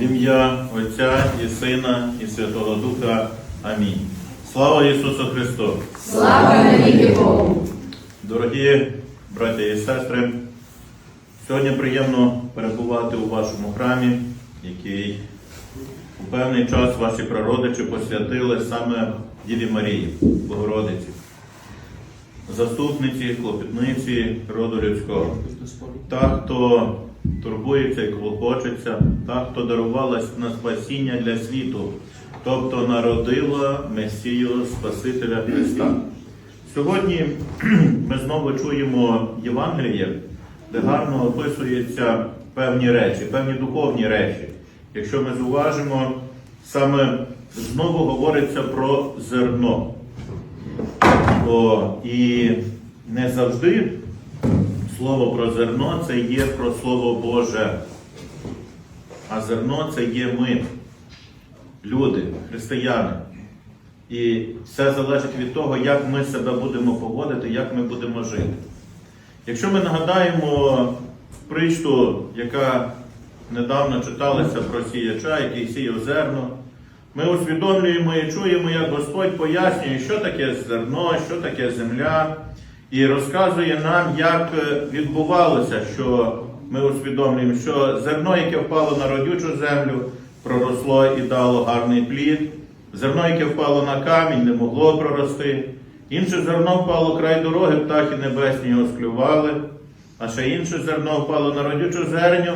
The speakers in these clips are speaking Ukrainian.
В ім'я Отця і Сина, і Святого Духа. Амінь. Слава Ісусу Христу! Слава навіки Богу! Дорогі браті і сестри, сьогодні приємно перебувати у вашому храмі, який у певний час ваші прародичі посвятили саме Діві Марії, Богородиці, заступниці, клопітниці роду людського. Та, хто турбується і клопочеться, та, хто дарувалась на спасіння для світу, тобто народила Месію Спасителя Христа. Сьогодні ми знову чуємо Євангеліє, де гарно описуються певні речі, певні духовні речі. Якщо ми зуважимо, саме знову говориться про зерно. О, і не завжди слово про зерно це є про Слово Боже. А зерно це є ми, люди, християни. І все залежить від того, як ми себе будемо поводити, як ми будемо жити. Якщо ми нагадаємо притчу, яка недавно читалася про сіяча, який сіяв зерно, ми усвідомлюємо і чуємо, як Господь пояснює, що таке зерно, що таке земля, і розказує нам, як відбувалося, що ми усвідомлюємо, що зерно, яке впало на родючу землю, проросло і дало гарний плід. Зерно, яке впало на камінь, не могло прорости. Інше зерно впало край дороги, птахи небесні його склювали, а ще інше зерно впало на родючу зерню,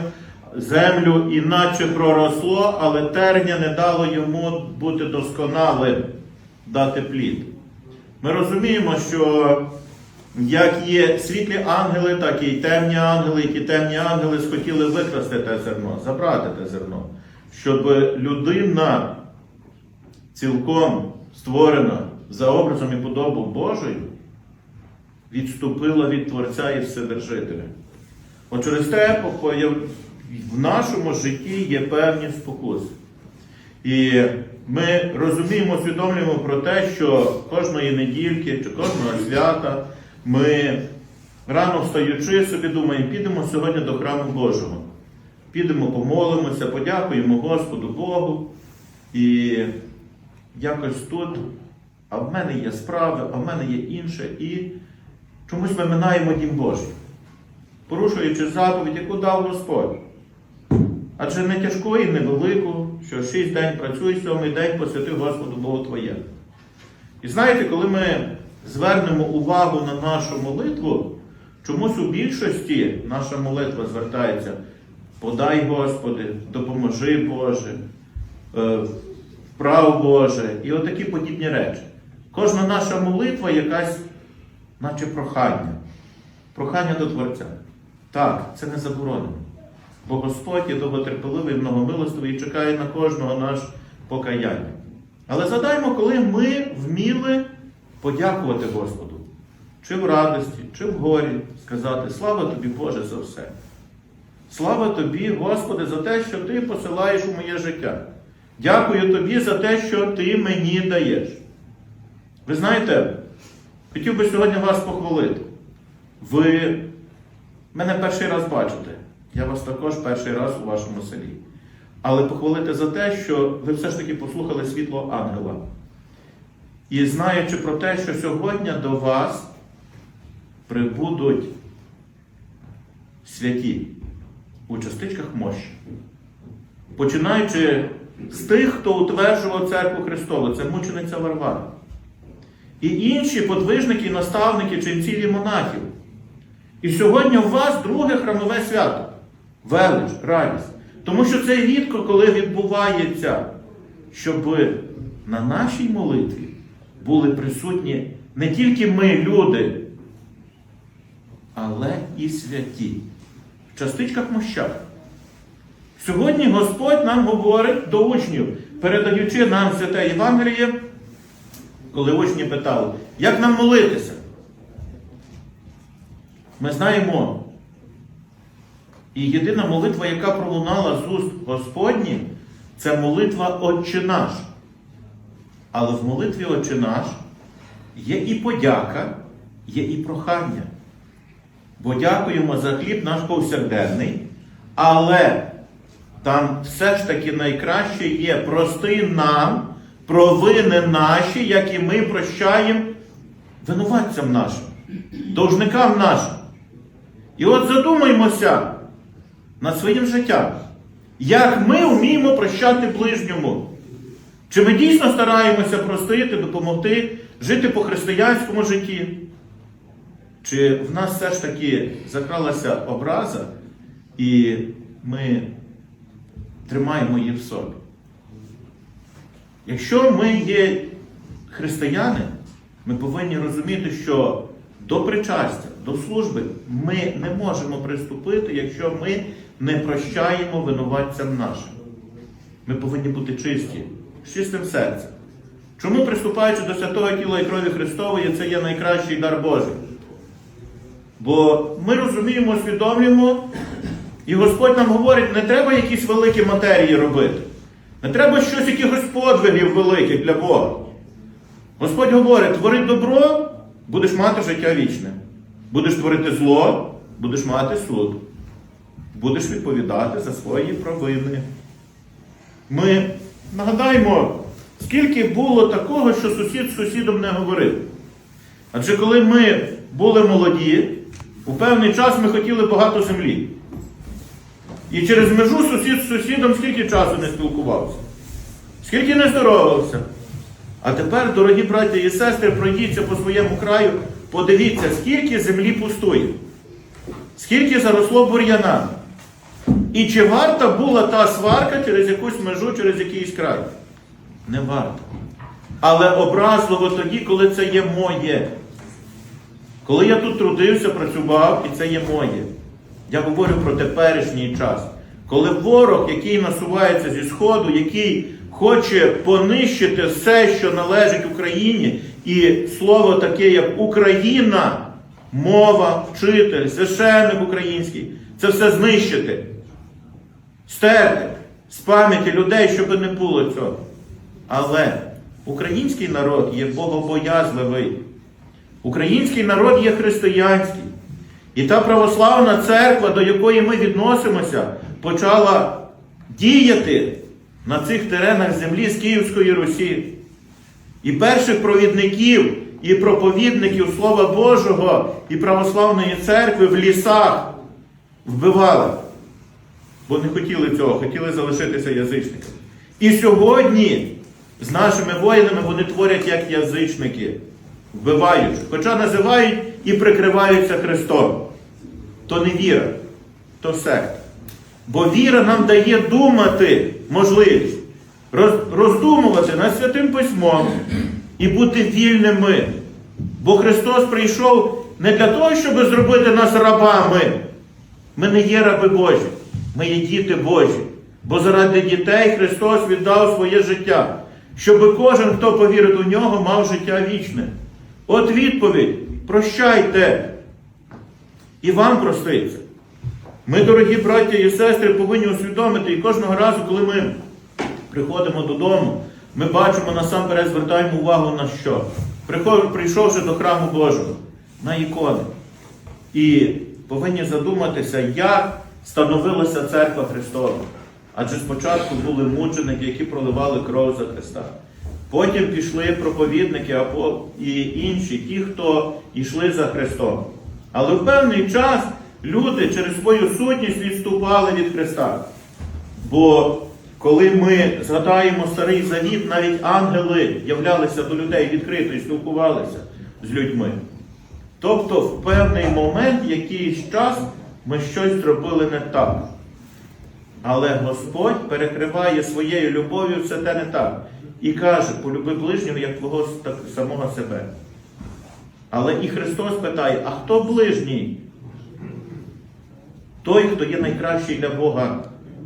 землю, іначе проросло, але терня не дало йому бути досконалим, дати плід. Ми розуміємо, що як є світлі ангели, так і темні ангели, які темні ангели схотіли викрасти те зерно, забрати те зерно, щоб людина цілком створена за образом і подобу Божою, відступила від Творця і Вседержителя. От через те в нашому житті є певні спокуси. І ми розуміємо, усвідомлюємо про те, що кожної недільки чи кожного свята ми рано встаючи собі думаємо, підемо сьогодні до храму Божого. Підемо, помолимося, подякуємо Господу Богу. І якось тут, а в мене є справи, а в мене є інше, і чомусь ми минаємо Дім Божий, порушуючи заповідь, яку дав Господь. Адже не тяжку і не велику, що шість день працюй, сьомий день посвяти Господу Богу Твоє. І знаєте, коли ми звернемо увагу на нашу молитву, чомусь у більшості наша молитва звертається: подай Господи, допоможи Боже. Е, Прав Боже і отакі подібні речі. Кожна наша молитва якась, наче прохання. Прохання до Творця. Так, це не заборонено. Бо Господь є довготерпеливий, многомилостивий і чекає на кожного наш покаяння. Але задаймо, коли ми вміли подякувати Господу, чи в радості, чи в горі, сказати Слава тобі, Боже, за все. Слава тобі, Господи, за те, що Ти посилаєш у моє життя. Дякую тобі за те, що ти мені даєш. Ви знаєте, хотів би сьогодні вас похвалити. Ви мене перший раз бачите. Я вас також перший раз у вашому селі. Але похвалити за те, що ви все ж таки послухали світло ангела. І знаючи про те, що сьогодні до вас прибудуть святі у частичках мощі. Починаючи з тих, хто утверджував церкву Христову, це мучениця Варвара. І інші подвижники, наставники, ченцілі монахів. І сьогодні у вас друге храмове свято велич, радість. Тому що це рідко, коли відбувається, щоб на нашій молитві були присутні не тільки ми, люди, але і святі. В частичках мощах. Сьогодні Господь нам говорить до учнів, передаючи нам святе Євангеліє, коли учні питали, як нам молитися? Ми знаємо. І єдина молитва, яка пролунала з уст Господні, це молитва Отче наш. Але в молитві Отче наш є і подяка, є і прохання. Бо дякуємо за хліб наш повсякденний, але там все ж таки найкраще є прости нам провини наші, як і ми прощаємо винуватцям нашим, должникам нашим. І от задумаймося над своїм життям, як ми вміємо прощати ближньому. Чи ми дійсно стараємося простити, допомогти жити по християнському житті? Чи в нас все ж таки закралася образа, і ми тримаємо її в собі? Якщо ми є християни, ми повинні розуміти, що до причастя, до служби ми не можемо приступити, якщо ми не прощаємо винуватцям нашим. Ми повинні бути чисті, з чистим серцем. Чому приступаючи до святого тіла і крові Христової, це є найкращий дар Божий? Бо ми розуміємо, усвідомлюємо, і Господь нам говорить, не треба якісь великі матерії робити. Не треба щось якихось подвигів великих для Бога. Господь говорить, твори добро, будеш мати життя вічне. Будеш творити зло, будеш мати суд. Будеш відповідати за свої провини. Ми нагадаємо, скільки було такого, що сусід з сусідом не говорив. Адже коли ми були молоді, у певний час ми хотіли багато землі. І через межу сусід з сусідом скільки часу не спілкувався, скільки не здоровався. А тепер, дорогі браті і сестри, пройдіться по своєму краю, подивіться, скільки землі пустує, скільки заросло бур'янами. І чи варта була та сварка через якусь межу, через якийсь край? Не варта. Але образливо тоді, коли це є моє. Коли я тут трудився, працював, і це є моє. Я говорю про теперішній час. Коли ворог, який насувається зі Сходу, який хоче понищити все, що належить Україні, і слово таке, як Україна, мова, вчитель, священник український, це все знищити, стерти з пам'яті людей, щоб не було цього. Але український народ є богобоязливий. Український народ є християнський. І та православна церква, до якої ми відносимося, почала діяти на цих теренах землі з Київської Русі. І перших провідників і проповідників Слова Божого і православної церкви в лісах вбивали. Бо не хотіли цього, хотіли залишитися язичниками. І сьогодні з нашими воїнами вони творять як язичники, вбиваючи, хоча називають і прикриваються Христом. То не віра, то секта. Бо віра нам дає думати можливість, роз- роздумувати над святим письмом і бути вільними. Бо Христос прийшов не для того, щоб зробити нас рабами. Ми не є раби Божі, ми є діти Божі. Бо заради дітей Христос віддав своє життя, щоб кожен, хто повірить у нього, мав життя вічне. От відповідь: прощайте, і вам проститься. Ми, дорогі браття і сестри, повинні усвідомити, і кожного разу, коли ми приходимо додому, ми бачимо насамперед звертаємо увагу на що? Прийшовши до храму Божого, на ікони. І повинні задуматися, як становилася церква Христова. Адже спочатку були мученики, які проливали кров за Христа. Потім пішли проповідники і інші, ті, хто йшли за Христом. Але в певний час люди через свою сутність відступали від Христа. Бо коли ми згадаємо старий завіт, навіть ангели являлися до людей відкрито і спілкувалися з людьми. Тобто, в певний момент, якийсь час, ми щось зробили не так. Але Господь перекриває своєю любов'ю все те не так. І каже, полюби ближнього як твого самого себе. Але і Христос питає, а хто ближній? Той, хто є найкращий для Бога,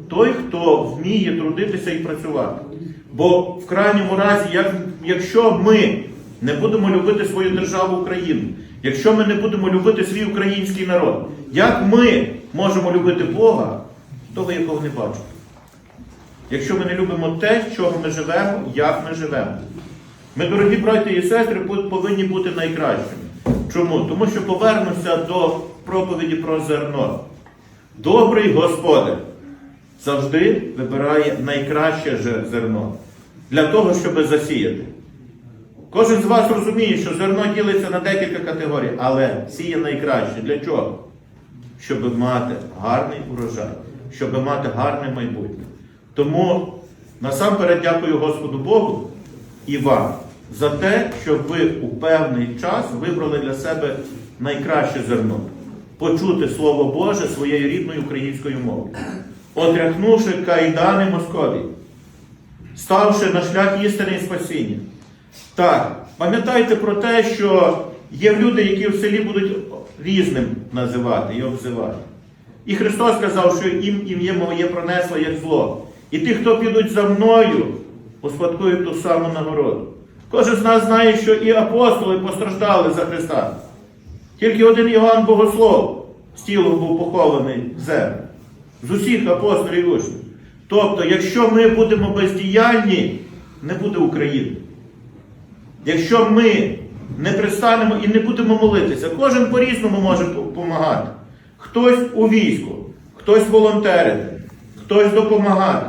той, хто вміє трудитися і працювати. Бо в крайньому разі, як, якщо ми не будемо любити свою державу Україну, якщо ми не будемо любити свій український народ, як ми можемо любити Бога, того якого не бачимо? Якщо ми не любимо те, з чого ми живемо, як ми живемо. Ми, дорогі браті і сестри, повинні бути найкращими. Чому? Тому що повернуся до проповіді про зерно. Добрий Господар завжди вибирає найкраще зерно для того, щоб засіяти. Кожен з вас розуміє, що зерно ділиться на декілька категорій, але сіє найкраще. Для чого? Щоб мати гарний урожай, щоб мати гарне майбутнє. Тому насамперед дякую Господу Богу і вам за те, що ви у певний час вибрали для себе найкраще зерно почути Слово Боже своєю рідною українською мовою, отряхнувши кайдани Московії, ставши на шлях істини і спасіння. Так, пам'ятайте про те, що є люди, які в селі будуть різним називати і обзивати. І Христос сказав, що їм ім'я моє пронесло як зло. І ті, хто підуть за мною, успадкують ту саму нагороду. Кожен з нас знає, що і апостоли постраждали за Христа. Тільки один Іоанн Богослов з тілом був похований в землю. З усіх апостолів учнів. Тобто, якщо ми будемо бездіяльні, не буде України. Якщо ми не пристанемо і не будемо молитися, кожен по-різному може допомагати. Хтось у війську, хтось волонтерити, хтось допомагати,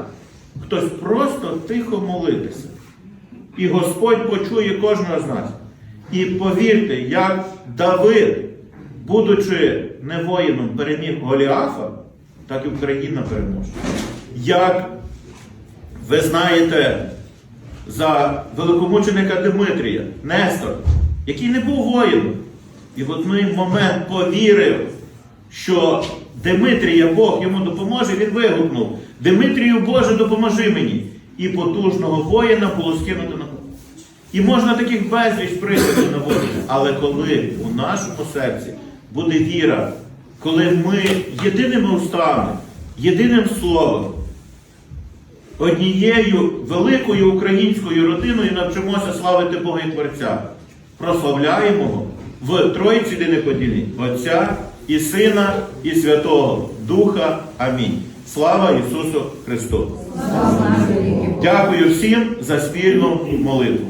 хтось просто тихо молитися. І Господь почує кожного з нас. І повірте, як Давид, будучи не воїном, переміг Голіафа, так і Україна переможе. Як ви знаєте, за великомученика Димитрія, Нестор, який не був воїном. І в один момент повірив, що Димитрія Бог йому допоможе, він вигукнув: Димитрію Боже, допоможи мені. І потужного воїна було скинуто на копу. І можна таких безліч прикладів наводити. Але коли у нашому серці буде віра, коли ми єдиними устами, єдиним словом, однією великою українською родиною навчимося славити Бога і Творця. Прославляємо Його в Троїці Денеподілі Отця і Сина, і Святого Духа. Амінь. Слава Ісусу Христу! Слава. Дякую всім за спільну молитву.